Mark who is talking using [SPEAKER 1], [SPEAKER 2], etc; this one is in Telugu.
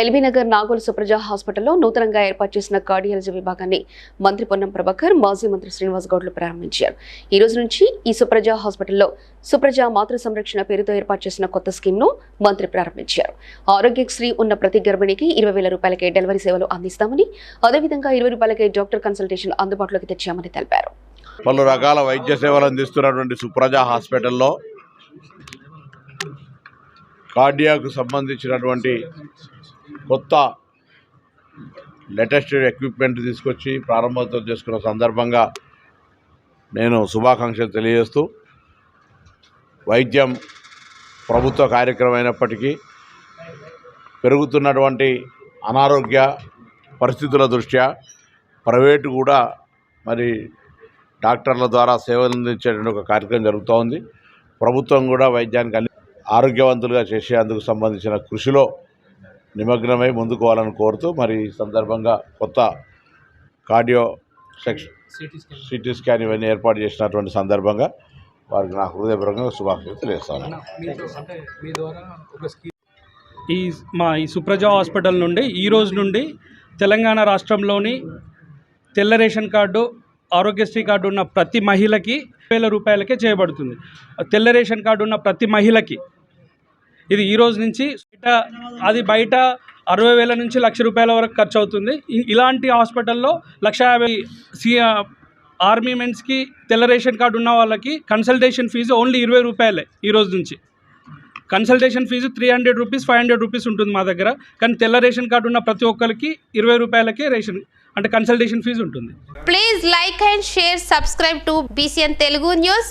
[SPEAKER 1] ఎల్బీనగర్ నాగోల్ సుప్రజా హాస్పిటల్లో నూతనంగా ఏర్పాటు చేసిన కార్డియాలజీ విభాగాన్ని మంత్రి పొన్నం ప్రభాకర్ మాజీ మంత్రి శ్రీనివాస్ గౌడ్లు ప్రారంభించారు. ఈ రోజు నుంచి ఈ సుప్రజా హాస్పిటల్లో సుప్రజా మాతృ సంరక్షణ పేరుతో ఏర్పాటు చేసిన కొత్త స్కీమ్ను మంత్రి ప్రారంభించారు. ఆరోగ్యశ్రీ ఉన్న ప్రతి గర్భిణికి ఇరవై వేల రూపాయలకే డెలివరీ సేవలు అందిస్తామని అదేవిధంగా ఇరవై రూపాయలకే డాక్టర్ కన్సల్టేషన్ అందుబాటులోకి తెచ్చామని తెలిపారు.
[SPEAKER 2] పలు రకాల వైద్య సేవలు అందిస్తున్నటువంటి సుప్రజా హాస్పిటల్లో కార్డియాకు సంబంధించినటువంటి కొత్త లేటెస్ట్ ఎక్విప్మెంట్ తీసుకొచ్చి ప్రారంభోత్సవం చేసుకున్న సందర్భంగా నేను శుభాకాంక్షలు తెలియజేస్తూ వైద్యం ప్రభుత్వ కార్యక్రమం అయినప్పటికీ పెరుగుతున్నటువంటి అనారోగ్య పరిస్థితుల దృష్ట్యా ప్రైవేటు కూడా మరి డాక్టర్ల ద్వారా సేవలు అందించేటువంటి ఒక కార్యక్రమం జరుగుతూ ఉంది ప్రభుత్వం కూడా వైద్యానికి అన్ని ఆరోగ్యవంతులుగా చేసేందుకు సంబంధించిన కృషిలో నిమగ్నమై ముందుకు పోవాలని కోరుతూ మరి ఈ సందర్భంగా కొత్త కార్డియో సెక్షన్ సిటీ స్కాన్ ఇవన్నీ ఏర్పాటు చేసినటువంటి సందర్భంగా వారికి నా హృదయపూర్వకంగా శుభాకాంక్షలు తెలియజేస్తాను.
[SPEAKER 3] మీతో అంటే మీ ద్వారా ఒక స్కీమ్ ఈ మా ఈ సుప్రజ హాస్పిటల్ నుండి ఈ రోజు నుండి తెలంగాణ రాష్ట్రంలోని తెల్ల రేషన్ కార్డు ఆరోగ్యశ్రీ కార్డు ఉన్న ప్రతి మహిళకి వేల రూపాయలకే చేయబడుతుంది. తెల్ల రేషన్ కార్డు ఉన్న ప్రతి మహిళకి ఇది ఈ రోజు నుంచి బయట అది బయట అరవై వేల నుంచి లక్ష రూపాయల వరకు ఖర్చు అవుతుంది ఇలాంటి హాస్పిటల్లో లక్ష యాభై సి ఆర్మీ మెన్స్కి తెల్ల రేషన్ కార్డు ఉన్న వాళ్ళకి కన్సల్టేషన్ ఫీజు ఓన్లీ ఇరవై రూపాయలే ఈ రోజు నుంచి. Consultation fee three hundred rupees five hundred rupees ఉంటుంది మా దగ్గర. కానీ తెల్ల రేషన్ కార్డు ఉన్న ప్రతి ఒక్కరికి ఇరవై రూపాయలకే రేషన్ అంటే కన్సల్టేషన్ ఫీజు ఉంటుంది.
[SPEAKER 4] Please like and share subscribe to BCN Telugu news.